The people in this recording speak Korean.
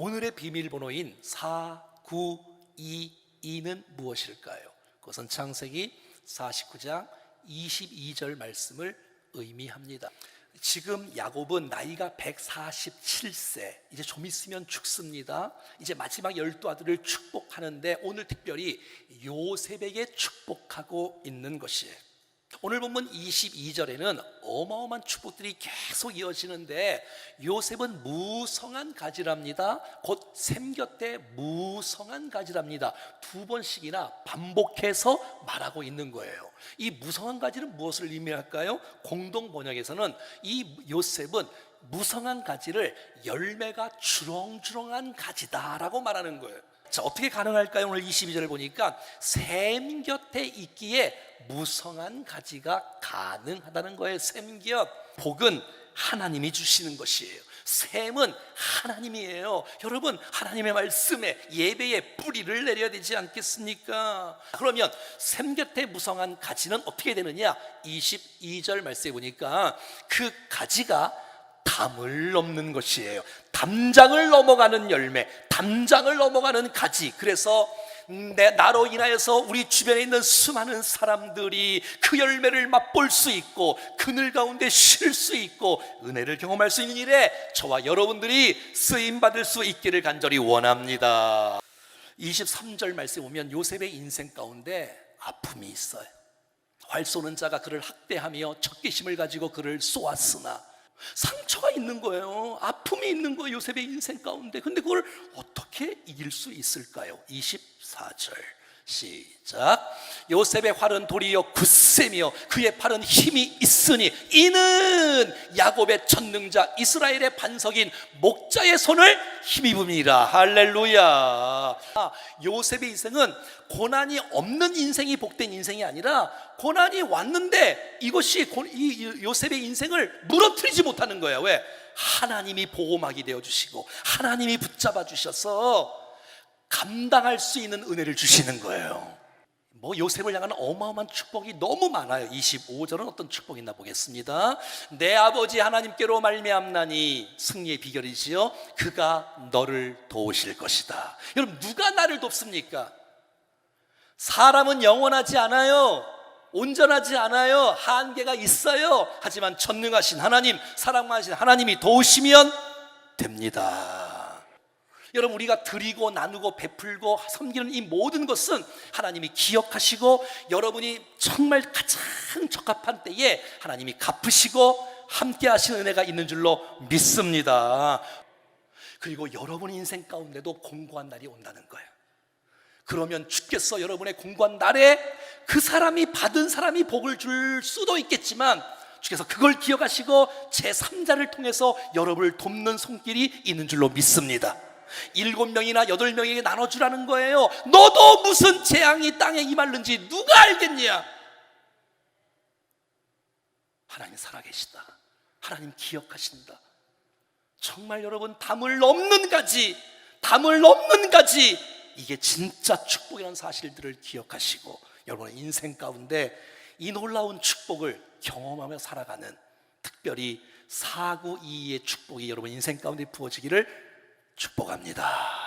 오늘의 비밀번호인 4922는 무엇일까요? 그것은 창세기 49장 22절 말씀을 의미합니다. 지금 야곱은 나이가 147세, 이제 좀 있으면 죽습니다. 이제 마지막 열두 아들을 축복하는데 오늘 특별히 요셉에게 축복하고 있는 것이에요. 오늘 본문 22절에는 어마어마한 축복들이 계속 이어지는데 요셉은 무성한 가지랍니다. 곧 샘 곁에 무성한 가지랍니다. 두 번씩이나 반복해서 말하고 있는 거예요. 이 무성한 가지는 무엇을 의미할까요? 공동 번역에서는 이 요셉은 무성한 가지를 열매가 주렁주렁한 가지다라고 말하는 거예요. 자, 어떻게 가능할까요? 오늘 22절을 보니까 샘 곁에 있기에 무성한 가지가 가능하다는 거예요. 샘 곁. 복은 하나님이 주시는 것이에요. 샘은 하나님이에요. 여러분, 하나님의 말씀에 예배에 뿌리를 내려야 되지 않겠습니까? 그러면 샘 곁에 무성한 가지는 어떻게 되느냐? 22절 말씀에 보니까 그 가지가 담을 넘는 것이에요. 담장을 넘어가는 열매, 담장을 넘어가는 가지. 그래서 내 나로 인하여서 우리 주변에 있는 수많은 사람들이 그 열매를 맛볼 수 있고 그늘 가운데 쉴 수 있고 은혜를 경험할 수 있는 일에 저와 여러분들이 쓰임 받을 수 있기를 간절히 원합니다. 23절 말씀에 보면 요셉의 인생 가운데 아픔이 있어요. 활 쏘는 자가 그를 학대하며 적개심을 가지고 그를 쏘았으나 상처가 있는 거예요. 아픔이 있는 거예요. 요셉의 인생 가운데. 근데 그걸 어떻게 이길 수 있을까요? 24절. 시작. 요셉의 활은 도리어 굳세며 그의 팔은 힘이 있으니 이는 야곱의 전능자 이스라엘의 반석인 목자의 손을 힘입음이라 할렐루야. 아, 요셉의 인생은 고난이 없는 인생이 복된 인생이 아니라 고난이 왔는데 이것이 요셉의 인생을 무너뜨리지 못하는 거예요. 왜? 하나님이 보호막이 되어 주시고 하나님이 붙잡아 주셔서 감당할 수 있는 은혜를 주시는 거예요. 뭐 요셉을 향한 어마어마한 축복이 너무 많아요. 25절은 어떤 축복이 있나 보겠습니다. 내 아버지 하나님께로 말미암나니 승리의 비결이지요. 그가 너를 도우실 것이다. 여러분 누가 나를 돕습니까? 사람은 영원하지 않아요. 온전하지 않아요. 한계가 있어요. 하지만 전능하신 하나님, 사랑하신 하나님이 도우시면 됩니다. 여러분 우리가 드리고 나누고 베풀고 섬기는 이 모든 것은 하나님이 기억하시고 여러분이 정말 가장 적합한 때에 하나님이 갚으시고 함께 하시는 은혜가 있는 줄로 믿습니다. 그리고 여러분 인생 가운데도 공고한 날이 온다는 거예요. 그러면 주께서 여러분의 공고한 날에 그 사람이 받은 사람이 복을 줄 수도 있겠지만 주께서 그걸 기억하시고 제3자를 통해서 여러분을 돕는 손길이 있는 줄로 믿습니다. 일곱 명이나 여덟 명에게 나눠주라는 거예요. 너도 무슨 재앙이 땅에 임할는지 누가 알겠냐? 하나님 살아계시다. 하나님 기억하신다. 정말 여러분 담을 넘는 가지, 담을 넘는 가지 이게 진짜 축복이라는 사실들을 기억하시고 여러분의 인생 가운데 이 놀라운 축복을 경험하며 살아가는 특별히 사구이의 축복이 여러분 인생 가운데 부어지기를 축복합니다.